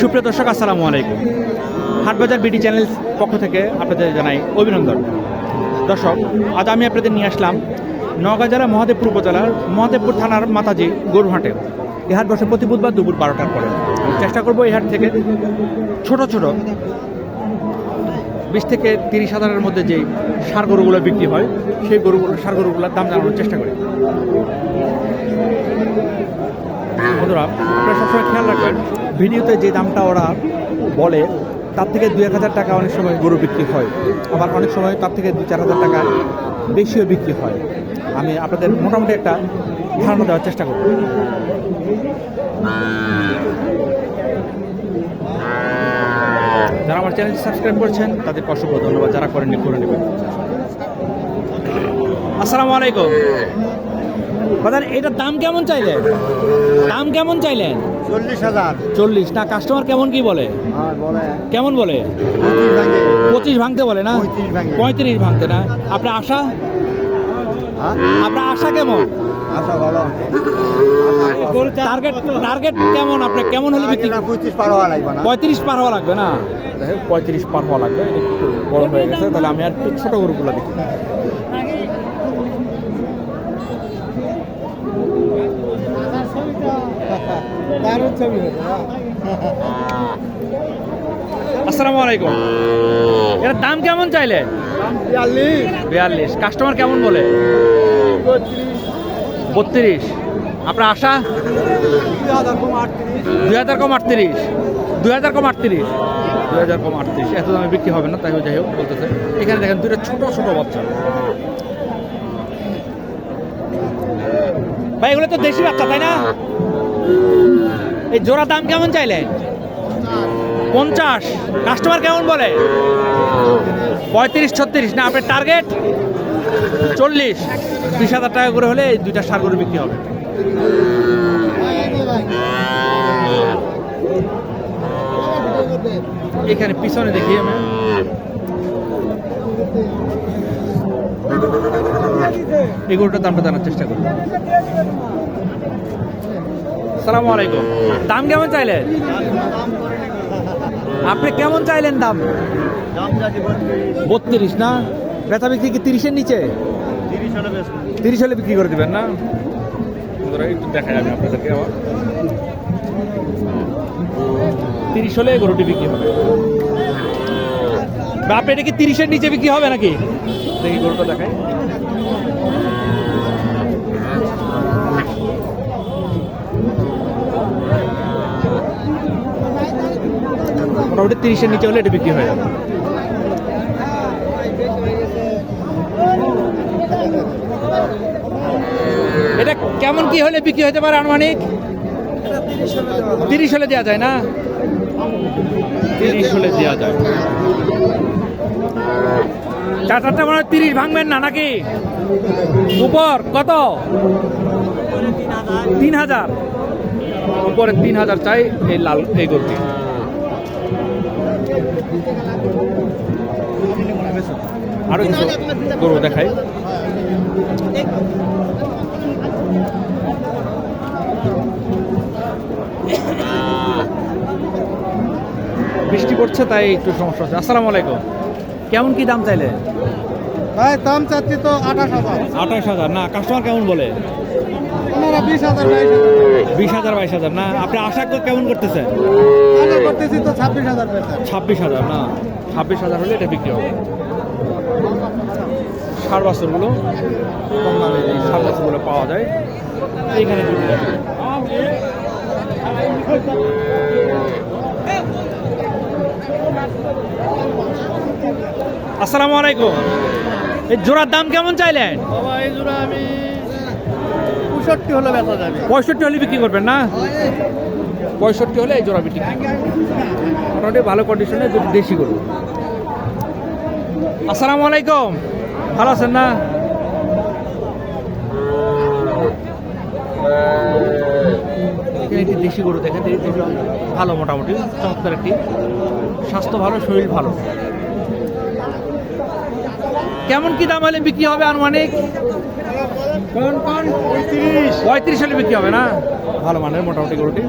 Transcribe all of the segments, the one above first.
সুপ্রিয় দর্শক, আসসালামু আলাইকুম। হাটবাজার বিডি চ্যানেল পক্ষ থেকে আপনাদের জানাই অভিনন্দন। দর্শক, আজ আমি আপনাদের নিয়ে আসলাম নওগাঁ জেলা মহাদেবপুর উপজেলার মহাদেবপুর থানার মাতাজি গরুহাটে এই হাট বসে প্রতি বুধবার দুপুর বারোটার পরে। চেষ্টা করব এই হাট থেকে ছোট ছোট বিশ থেকে তিরিশ হাজারের মধ্যে যে সার গরুগুলো বিক্রি হয়, সেই গরুগুলো সার গরুগুলোর দাম জানানোর চেষ্টা করি। বন্ধুরা, আপনারা সবসময় খেয়াল রাখবেন, ভিডিওতে যে দামটা ওরা বলে, তার থেকে দু এক হাজার টাকা অনেক সময় গরু বিক্রি হয়। আবার অনেক সময় তার থেকে দু চার হাজার টাকা বেশিও বিক্রি হয়। আমি আপনাদের মোটামুটি একটা ধারণা দেওয়ার চেষ্টা করব। যারা আমার চ্যানেলটি সাবস্ক্রাইব করেছেন, তাদেরকে অসংখ্য ধন্যবাদ। যারা করেননি, করে নেবেন। আসসালামু আলাইকুম। বাজার এটার দাম কেমন চাইলেন? দাম কেমন চাইলেন? চল্লিশ হাজার। চল্লিশ। না কাস্টমার কেমন কি বলে? হ্যাঁ কেমন বলে? পঁচিশ ভাঙতে বলে না? পঁয়ত্রিশ ভাঙতে না? আপনার আশা? হ্যাঁ? আপনার আশা কেমন? ভালো। টার্গেট টার্গেট কেমন? আপনার কেমন হলে বিক্রি এটা পার হওয়া লাগবে না। পঁয়ত্রিশ পার হওয়া লাগবে না? পঁয়ত্রিশ পার হওয়া লাগবে একটু বড় হয়ে গেছে তাহলে আমি আর একটু ছোট গরুগুলো দেখি। আসসালামু আলাইকুম। এর দাম কেমন চাইলে? বিয়াল্লিশ। কাস্টমার কেমন বলে? বত্রিশ। আপনার আশা? দুই হাজার কম আটত্রিশ। দুই হাজার কম আটত্রিশ। দুই হাজার কম আটত্রিশ। এত দামে বিক্রি হবে না, তাই যাই হোক, বলতেছে। এখানে দেখেন দুটো ছোট ছোট বাচ্চা। ভাই, এগুলো তো দেশি বাচ্চা, তাই না? এই জোড়া দাম কেমন চাইলে? পঞ্চাশ। কাস্টমার কেমন বলে? পঁয়ত্রিশ, ছত্রিশ। না, আপনার টার্গেট চল্লিশ। বিশ হাজার টাকা করে হলে এই দুইটা সার গরু বিক্রি হবে। এখানে পিছনে দেখি আমি। এই দামটা জানার চেষ্টা করি সালামু আলাইকুম। দাম কেমন চাইলেন? আপনি কেমন চাইলেন দাম? বত্রিশ না? বেচা বিক্রি কি তিরিশের নিচে? তিরিশ হলে বিক্রি করে দেবেন না? দেখাই আমি আপনাদেরকে আবার। তিরিশ হলে গরুটি বিক্রি হবে। বাপ এটা কি তিরিশের নিচে বিক্রি হবে নাকি? দেখি গরুটা দেখাই। মোটামুটি তিরিশের নিচে হলে এটা বিক্রি হয়ে যাবে। এটা কেমন কি হলে বিক্রি হতে পারে আনুমানিক? তিরিশ হলে দেওয়া যায় না? তিরিশ হলে দেওয়া যায়। চার চারটা মনে হয় তিরিশ ভাঙবেন না নাকি? উপর কত? তিন হাজার। উপরে তিন হাজার চাই এই লাল এই গরুটি। আরও কিছু গরু দেখাই। বৃষ্টি পড়ছে তাই একটু সমস্যা হচ্ছে আসসালামু আলাইকুম। কেমন কি দাম চাইলে? ভাই দাম চাচ্ছি তো আঠাশ হাজার। আঠাশ হাজার। না কাস্টমার কেমন বলে? বিশ হাজার বাইশ হাজার বিশ হাজার বাইশ হাজার না? আপনি আশা কেমন করতেছেন? করতেছি তো ছাব্বিশ হাজার ছাব্বিশ হাজার না? ছাব্বিশ হাজার হলে এটা বিক্রি হবে। সার বাছরগুলো কম দামে এই সার বাছরগুলো পাওয়া যায়। এইখানে আসসালামু আলাইকুম। এই জোড়ার দাম কেমন চাইলেন? বাবা এই জোড়া আমি পঁয়ষট্টি হলে বেচা যাবে। পঁয়ষট্টি হলে বিক্রি করবেন না? পঁয়ষট্টি হলে এই জোড়া বিক্রি। মোটামুটি ভালো কন্ডিশনে দুটি দেশি গরু। আসসালামু আলাইকুম। ভালো আছেন না? একটি দেশি গরু দেখেন, ভালো মোটামুটি, চমৎকার একটি। স্বাস্থ্য ভালো, শরীর ভালো। কেমন কি দাম হলে বিক্রি হবে আনুমানিক? পঁয়ত্রিশ পঁয়ত্রিশ হলে বিক্রি হবে না ভালো মানের মোটামুটি গরুটি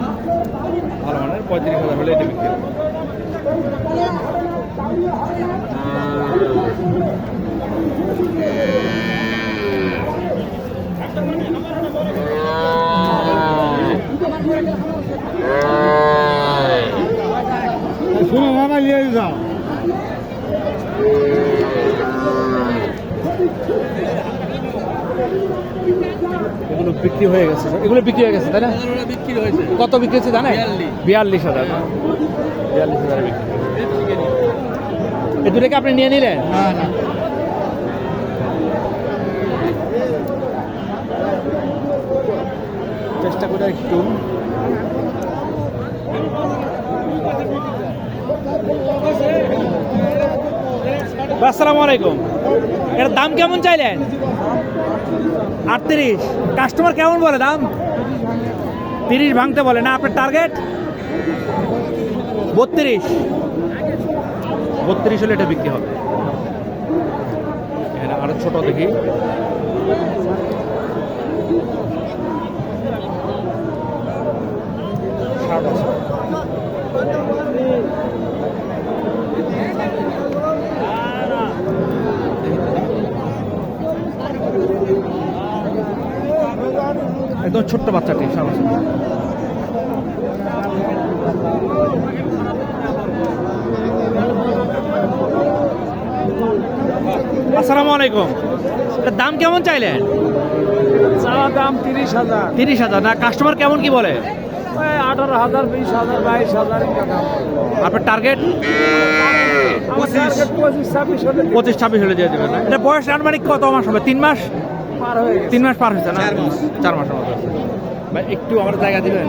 ভালো মানের পঁয়ত্রিশ হাজার হলে এটা বিক্রি হবে শুনে মামা নিয়ে যাও এগুলো বিক্রি হয়ে গেছে। এগুলো বিক্রি হয়ে গেছে তাই না? বিক্রি হয়েছে। কত বিক্রি হচ্ছে জানেন? বিয়াল্লিশ। হাজার? বিয়াল্লিশ হাজার বিক্রি এ দুটোকে আপনি নিয়ে নিলেন? না না। চেষ্টা করে একটু। আসসালামু আলাইকুম। এর দাম কেমন চাইলেন? আটত্রিশ। কাস্টমার কেমন বলে দাম? তিরিশ ভাঙতে বলে। না, আপনার টার্গেট বত্রিশ। বত্রিশ হলে এটা বিক্রি হবে। আরও ছোট দেখি। ষাট আছে। একদম ছোট্ট বাচ্চাটি আসসালামু আলাইকুম। দাম কেমন চাইলেন? চাওয়া দাম তিরিশ হাজার। তিরিশ হাজার। না কাস্টমার কেমন কি বলে? আঠারো হাজার বিশ হাজার বাইশ হাজার আপনার টার্গেট পঁচিশ ছাব্বিশ হলে পঁচিশ ছাব্বিশ হলে দিয়ে দেবেন এটা বয়স আনুমানিক কত মাস হবে? তিন মাস? তিন মাস পার হয়েছে না? চার মাসের মতো ভাই একটু আমার জায়গা দিবেন?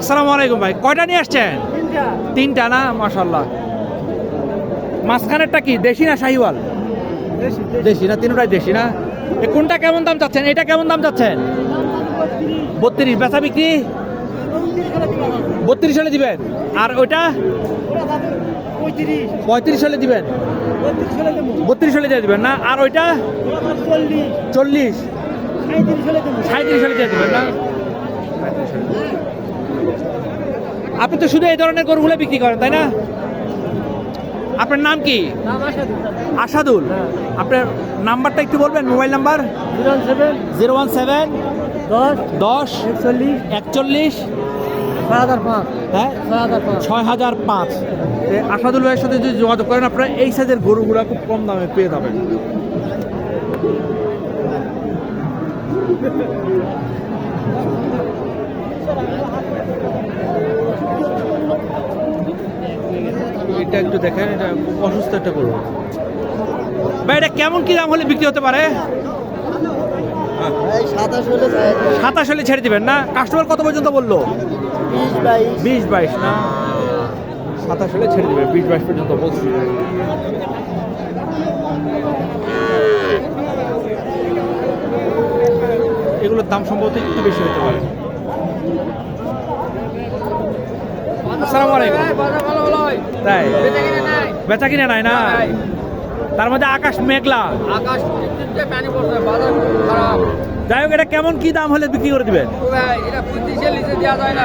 আসসালামু আলাইকুম ভাই কয়টা নিয়ে আসছেন? তিনটা। না? মাশাল্লাহ মাঝখানেরটা কি দেশি না শাহিওয়াল? দেশি না তিনটাই দেশি না? এ কোনটা কেমন দাম চাচ্ছেন? এটা কেমন দাম চাচ্ছেন? বত্রিশ বেচা বিক্রি? বত্রিশ হলে দিবেন। আর ওইটা? পঁয়ত্রিশ হলে দিবেন। বত্রিশ হলে দিয়ে দিবেন না? আর ওইটা? চল্লিশ। সাঁত্রিশ হলে দিয়ে দিবেন না? আপনি তো শুধু এই ধরনের গরুগুলো বিক্রি করেন তাই না? আপনার নাম কি? আসাদুল আপনার নাম্বারটা একটু বলবেন mobile number? Zero seven. Zero one seven. দশ একচল্লিশ হ্যাঁ ছয় হাজার পাঁচ। আসাদুল ভাইয়ের সাথে যদি যোগাযোগ করেন আপনারা এই সাইজের গরুগুলো খুব কম দামে পেয়ে যাবেন। এটা একটু দেখেন এটা অসুস্থ একটা গরু। ভাই এটা কেমন কি দাম হলে বিক্রি হতে পারে? সাতাশ হলে ছেড়ে দিবেন। না? কাস্টমার কত পর্যন্ত বলল? বিশ বাইশ। বিশ বাইশ না? সাতাশ হলে ছেড়ে দেবে বিশ বাইশ পর্যন্ত বলছি। এগুলোর দাম সম্ভবত একটু বেশি হতে পারে। আসসালামু আলাইকুম। বাজার ভালো ভালো তাই? বেঁচে কিনে নাই। বেচা কিনে নাই না। তার মধ্যে আকাশ মেঘলা। আকাশ পানি পড়ছে বাজার খারাপ। যাই হোক এটা কেমন কি দাম হলে বিক্রি করে দিবেন।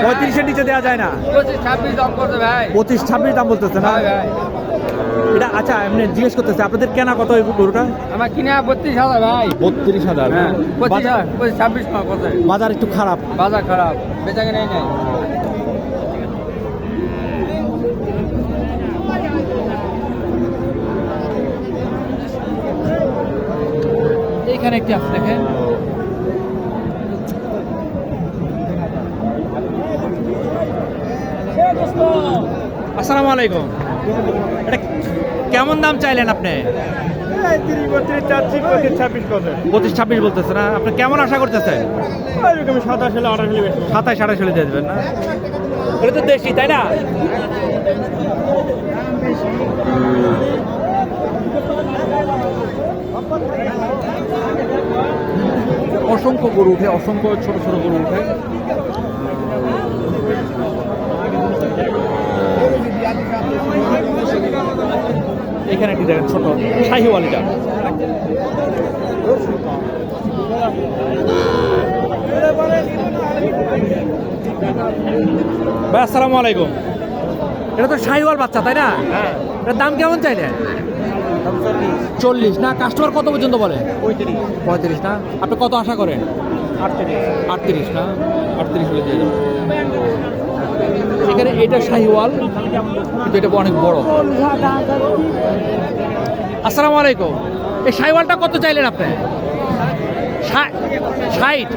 পঁয়ত্রিশের নিচে দেওয়া যায় না। পঁচিশ ছাব্বিশ দাম বলতেছে না? এটা আচ্ছা এমনি জিজ্ঞেস করতেছে আপনাদের কেনা কত এই গরুটা? আমার কিনে বত্রিশ হাজার। ভাই বত্রিশ হাজার ছাব্বিশ বাজার একটু খারাপ। বাজার খারাপ। বেচা কিনে নাই। এইখানে একটি আছে দেখেন। আসসালামু আলাইকুম। এটা কেমন দাম চাইলেন আপনি? পঁচিশ ছাব্বিশ করছে পঁচিশ ছাব্বিশ বলতেছে না আপনি কেমন আশা করতেছেন? সাতাশ হলে আঠাশ হলে সাতাশ আঠাশ হলে দিয়ে দেবেন না? এটা তো দেশি তাই না? অসংখ্য গরু উঠে অসংখ্য ছোট ছোট গরু উঠে। এখানে একটি দেখেন ছোট শাহিওয়ালিটা ভাই আসসালামু আলাইকুম। এটা তো শাহিওয়াল বাচ্চা তাই না? হ্যাঁ। এটার দাম কেমন চাই চাইলেন? চল্লিশ। না কাস্টমার কত পর্যন্ত বলে? পঁয়ত্রিশ। না? আপনি কত আশা করেন? আটত্রিশ। আটত্রিশ না? আটত্রিশ হলে দিয়ে এখানে এটা শাহিওয়াল, কিন্তু এটা অনেক বড়। আসসালামু আলাইকুম। এই শাহিওয়ালটা কত চাইলেন আপনি? ষাট।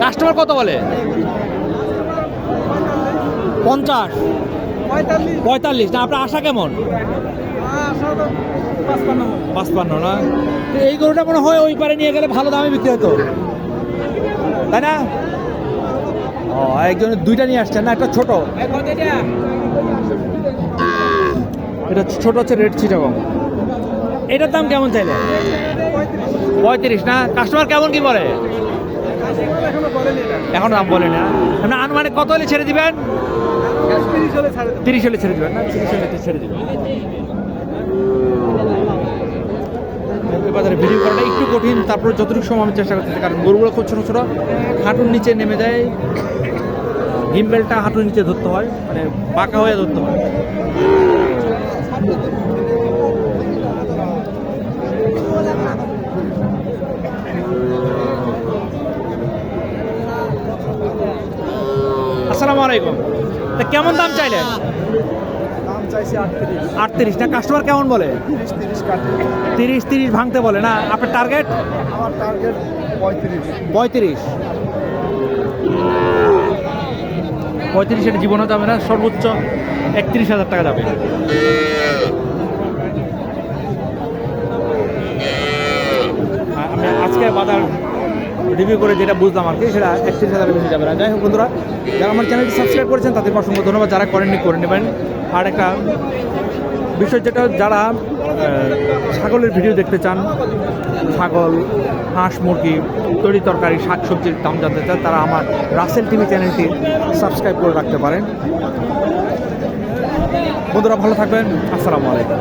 কাস্টমার কত বলে? পঞ্চাশ। পঁয়তাল্লিশ। না, আপনার আশা কেমন? পাঁচপান্ন না? এই গরুটা মনে হয় ওই পারে নিয়ে গেলে ভালো দামে বিক্রি হতো। তাই না? ও একজন দুইটা নিয়ে আসছেন না একটা ছোট। এটা ছোট হচ্ছে রেড চিটাগং। এটার দাম কেমন চাইলে? পঁয়ত্রিশ না? কাস্টমার কেমন কি বলে? এখনও দাম বলে না। না আনুমানিক কত হলে ছেড়ে দিবেন? তিরিশ হলে তিরিশ হলে ছেড়ে দেবেন না? তিরিশ হলে ছেড়ে দেবেন এই বাজারে ভিডিও করাটা একটু কঠিন, তারপরে যতটুকু সময় আমি চেষ্টা করতেছি, কারণ গরুগুলো খুব ছোটো ছোটো, হাঁটুর নিচে নেমে যায় গিম্বেলটা হাঁটুর নিচে ধরতে হয় মানে পাকা হয়ে ধরতে হয়। আসসালামু আলাইকুম। তা কেমন দাম চাইলেন? আটত্রিশ। না কাস্টমার কেমন বলে? তিরিশ তিরিশ ভাঙতে বলে না। আপনার টার্গেট আমার টার্গেট পঁয়ত্রিশ। পঁয়ত্রিশ। পঁয়ত্রিশ এটা যাবে না সর্বোচ্চ একত্রিশ হাজার টাকা যাবে। আজকে বাজার রিভিউ করে যেটা বুঝলাম আর কি, সেটা একত্রিশ হাজারের বেশি যাবে না। যাই হোক বন্ধুরা, যারা আমার চ্যানেলটি সাবস্ক্রাইব করেছেন তাদেরকে অসংখ্য ধন্যবাদ। যারা করেননি, করে নেবেন। আর একটা বিষয় যেটা, যারা ছাগলের ভিডিও দেখতে চান, ছাগল, হাঁস, মুরগি, তরি তরকারি, শাক সবজির দাম জানতে চান, তারা আমার রাসেল টিভি চ্যানেলটি সাবস্ক্রাইব করে রাখতে পারেন। বন্ধুরা, ভালো থাকবেন। আসসালামু আলাইকুম।